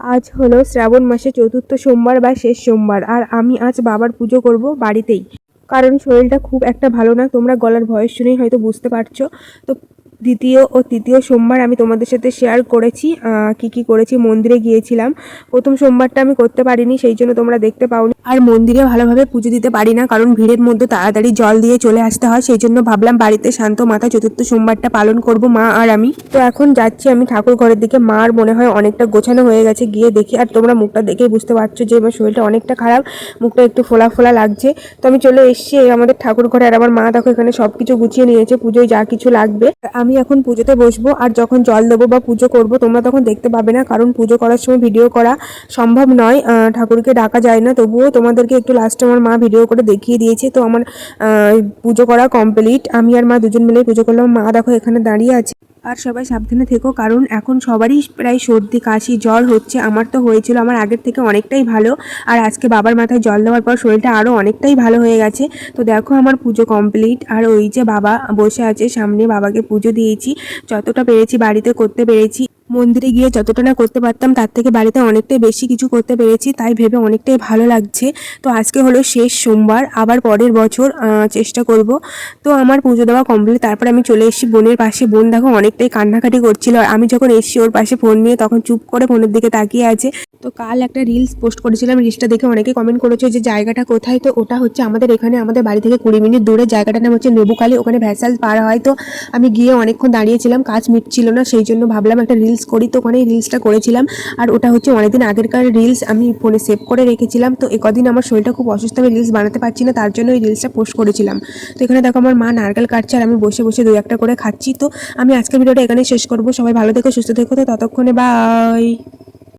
আজ হলো শ্রাবণ মাসে চতুর্থ সোমবার বা শেষ সোমবার, আর আমি আজ বাবার পুজো করব বাড়িতেই। কারণ শরীরটা খুব একটা ভালো না, তোমরা গলার ভয়েস শুনেই হয়তো বুঝতে পারছ। তো দ্বিতীয় ও তৃতীয় সোমবার আমি তোমাদের সাথে শেয়ার করেছি কি কি করেছি, মন্দিরে গিয়েছিলাম। প্রথম সোমবারটা আমি করতে পারিনি, সেই জন্য তোমরা দেখতে পাওনি। আর মন্দিরে ভালোভাবে পুজো দিতে পারি না, কারণ ভিড়ের মধ্যে তাড়াতাড়ি জল দিয়ে চলে আসতে হয়, সেই জন্য ভাবলাম বাড়িতে শান্ত মাথা চতুর্থ সোমবারটা পালন করব মা আর আমি। তো এখন যাচ্ছি আমি ঠাকুর ঘরের দিকে মার মনে হয় অনেকটা গোছানো হয়ে গেছে, গিয়ে দেখি। আর তোমরা মুখটা দেখেই বুঝতে পারছ যে আমার শরীরটা অনেকটা খারাপ, মুখটা একটু ফোলা ফোলা লাগছে। তো আমি চলে এসেছি আমাদের ঠাকুর ঘরে, আর আমার মা দেখো এখানে সব কিছু গুছিয়ে নিয়েছে, পুজোয় যা কিছু লাগবে। আমি এখন পুজোতে বসবো আর যখন জল দেবো বা পুজো করব, তোমরা তখন দেখতে পাবে না, কারণ পুজো করার সময় ভিডিও করা সম্ভব নয়। ঠাকুরকে ডাকা যায় না, তবুও তোমাদেরকে একটু লাস্টে আমার মা ভিডিও করে দেখিয়ে দিয়েছে। তো আমার পুজো করা কমপ্লিট আমি আর মা দুজন মিলে পুজো করলাম। মা দেখো এখানে দাঁড়িয়ে আছে। আর সবাই সাবধানে থেকো, কারণ এখন সবারই প্রায় সর্দি, কাশি, জ্বর হচ্ছে। আমার তো হয়েছিল, আমার আগের থেকে অনেকটাই ভালো। আর আজকে বাবার মাথায় জল দেওয়ার পর শরীরটা আরও অনেকটাই ভালো হয়ে গেছে। তো দেখো আমার পুজো কমপ্লিট আর ওই যে বাবা বসে আছে, সামনে বাবাকে পুজো দিয়েছি। যতটা পেরেছি বাড়িতে করতে পেরেছি। মন্দিরে গিয়ে যতটা না করতে পারতাম, তার থেকে বাড়িতে অনেকটাই বেশি কিছু করতে পেরেছি। তাই ভেবে অনেকটাই ভালো লাগছে। তো আজকে হলো শেষ সোমবার, আবার পরের বছর চেষ্টা করব। তো আমার পুজো দেওয়া কমপ্লিট তারপর আমি চলে এসেছি বোনের পাশে। বোন দেখো অনেকটাই কান্নাকাটি করছিল। আর আমি যখন এসছি ওর পাশে ফোন নিয়ে, তখন চুপ করে ফোনের দিকে তাকিয়ে আছে। তো কাল একটা রিলস পোস্ট করেছিলাম রিলসটা দেখে অনেকে কমেন্ট করেছে যে জায়গাটা কোথায়? তো ওটা হচ্ছে আমাদের এখানে, আমাদের বাড়ি থেকে কুড়ি মিনিট দূরে। জায়গাটার নাম হচ্ছে নেবুকালি ওখানে ভ্যাসাল পার হয়। তো আমি গিয়ে অনেকক্ষণ দাঁড়িয়েছিলাম, কাজ মিটছিল না, সেই জন্য ভাবলাম একটা রিলস করি। তো ওখানে রিলসটা করেছিলাম। আর ওটা হচ্ছে অনেকদিন আগেরকার রিলস আমি ফোনে সেভ করে রেখেছিলাম। তো একদিন আমার শরীরটা খুব অসুস্থ, আমি রিলস বানাতে পারছি না, তার জন্য ওই রিলসটা পোস্ট করেছিলাম। তো এখানে দেখো আমার মা নারকেল কাটছে, আর আমি বসে বসে দু একটা করে খাচ্ছি। তো আমি আজকের ভিডিওটা এখানেই শেষ করব। সবাই ভালো থেকো, সুস্থ থেকো। তো ততক্ষণে বাই